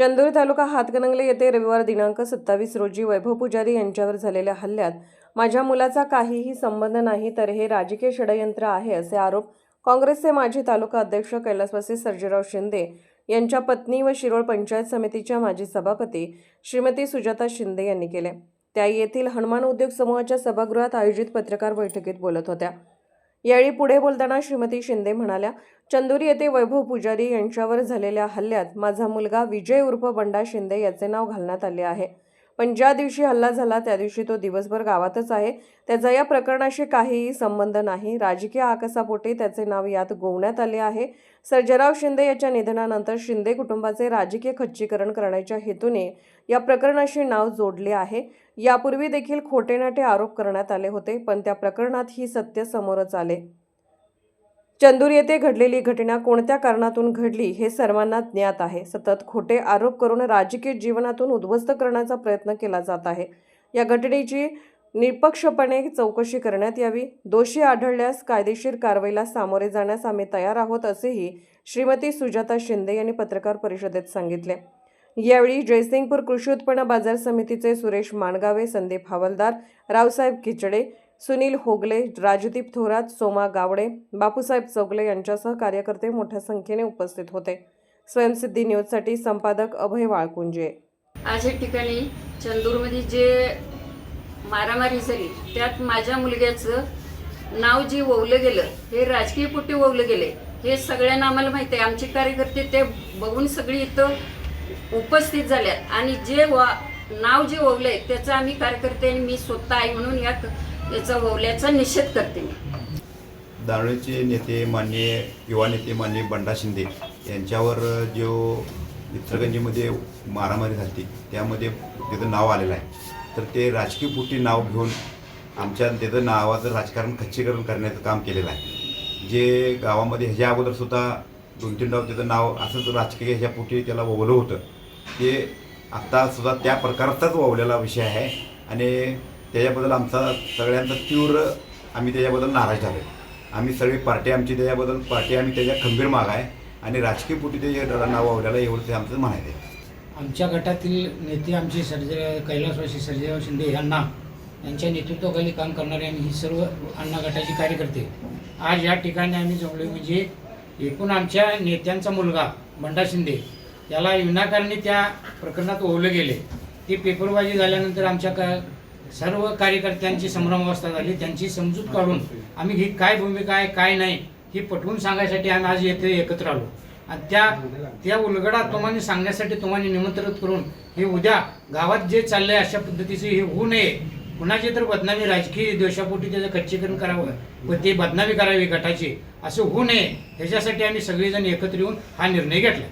चंदूर तालुका हातकणंगले येथे रविवार दिनांक सत्तावीस रोजी वैभव पुजारी यांच्यावर झालेल्या हल्ल्यात माझ्या मुलाचा काहीही संबंध नाही तर हे राजकीय षडयंत्र आहे असे आरोप काँग्रेसचे माजी तालुका अध्यक्ष कैलासवासी सर्जेराव शिंदे यांच्या पत्नी व शिरोळ पंचायत समितीच्या माजी सभापती श्रीमती सुजाता शिंदे यांनी केले. त्या येथील हनुमान उद्योग समूहाच्या सभागृहात आयोजित पत्रकार बैठकीत बोलत होत्या. यावेळी पुढे बोलताना श्रीमती शिंदे म्हणाल्या चंदुरी येथे वैभव पुजारी यांच्यावर झालेल्या हल्ल्यात माझा मुलगा विजय उर्फ बंडा शिंदे याचे नाव घालण्यात आले आहे. पण ज्या दिवशी हल्ला झाला त्या दिवशी तो दिवसभर गावातच आहे. त्याचा या प्रकरणाशी काहीही संबंध नाही. राजकीय आकसापोटी त्याचे नाव यात गोवण्यात आले आहे. सर्जराव शिंदे याच्या निधनानंतर शिंदे कुटुंबाचे राजकीय खच्चीकरण करण्याच्या हेतूने या प्रकरणाशी नाव जोडले आहे. यापूर्वी देखील खोटेनाटे आरोप करण्यात आले होते पण त्या प्रकरणात ही सत्य समोरच आले. चंदूर येथे घडलेली घटना कोणत्या कारणातून घडली हे सर्वांना ज्ञात आहे. सतत खोटे आरोप करून राजकीय जीवनातून उद्ध्वस्त करण्याचा प्रयत्न केला जात आहे. या घटनेची निष्पक्षपणे चौकशी करण्यात यावी. दोषी आढळल्यास कायदेशीर कारवाईला सामोरे जाण्यास आम्ही तयार आहोत असेही श्रीमती सुजाता शिंदे यांनी पत्रकार परिषदेत सांगितले. यावेळी जयसिंगपूर कृषी उत्पन्न बाजार समितीचे सुरेश माणगावे संदीप हवालदार रावसाहेब किचडे सुनील होगले राजदीप थोरात सोमा गावडे बापूसाहेब चौगले यांच्यासह कार्यकर्ते मोठ्या संख्येने उपस्थित होते. स्वयंसिद्धी न्यूजसाठी संपादक अभय वाळकुंजे. आज या ठिकाणी चंदूरमध्ये जे मारामारी झाली त्यात माझ्या मुलग्याचं नाव जे ओवलं गेलं हे राजकीय पोटी ओवलं गेले हे सगळ्यांना आम्हाला माहिती आहे. आमचे कार्यकर्ते ते बघून सगळी इथं उपस्थित झाल्यात आणि जे वा नाव जे ववलं आहे त्याचं आम्ही कार्यकर्ते आणि मी स्वतः आहे म्हणून या याचा ओवल्याचा निषेध करते मी. नेते माननीय युवा नेते माननीय बंडा शिंदे यांच्यावर जो इचलकरंजीमध्ये मारामारी झाली त्यामध्ये त्याचं नाव आलेलं आहे. तर ते राजकीय पोटी नाव घेऊन आमच्या त्याचं नावाचं राजकारण खच्चीकरण करण्याचं काम केलेलं आहे. जे गावामध्ये ह्याच्या अगोदर सुद्धा दोन तीन डाव त्याचं नाव असंच राजकीय ह्याच्या पोटी त्याला ओवलं होतं. ते आत्तासुद्धा त्या प्रकारचाच ओवलेला विषय आहे. आणि त्याच्याबद्दल आमचा सगळ्यांचा तीव्र आम्ही त्याच्याबद्दल नाराज झालो आम्ही सगळी पार्टी आमची त्याच्याबद्दल पार्टी आम्ही त्याच्या खंबीर माग आहे आणि राजकीय पोटी ते नाव आवडायला एवढं ते आमचं म्हणायचं आहे. आमच्या गटातील नेते आमचे सर्जे कैलासवासी सर्जेराव शिंदे यांना यांच्या नेतृत्वाखाली काम करणारे आम्ही ही सर्व अण्णा गटाची कार्यकर्ते आज या ठिकाणी आम्ही जमलो म्हणजे एकूण आमच्या नेत्यांचा मुलगा बंडा शिंदे याला विनाकारणी त्या प्रकरणात ओवलं गेले. ती पेपरबाजी झाल्यानंतर आमच्या का सर्व कार्यकर्त्यांची संभ्रमावस्था झाली. त्यांची समजूत काढून आम्ही ही काय भूमिका आहे काय नाही ही पटवून सांगायसाठी आम्ही आज येथे एकत्र आलो. आणि त्या त्या उलगडा तुम्हाला सांगण्यासाठी तुम्हाला निमंत्रित करून हे उद्या गावात जे चाललंय अशा पद्धतीचे हे होऊ नये. कुणाची तर बदनामी राजकीय द्वेषापोटी त्याचं कच्चीकरण करावं. व ते बदनामी करावी गटाची. असं होऊ नये. ह्याच्यासाठी आम्ही सगळेजण एकत्र येऊन हा निर्णय घेतला.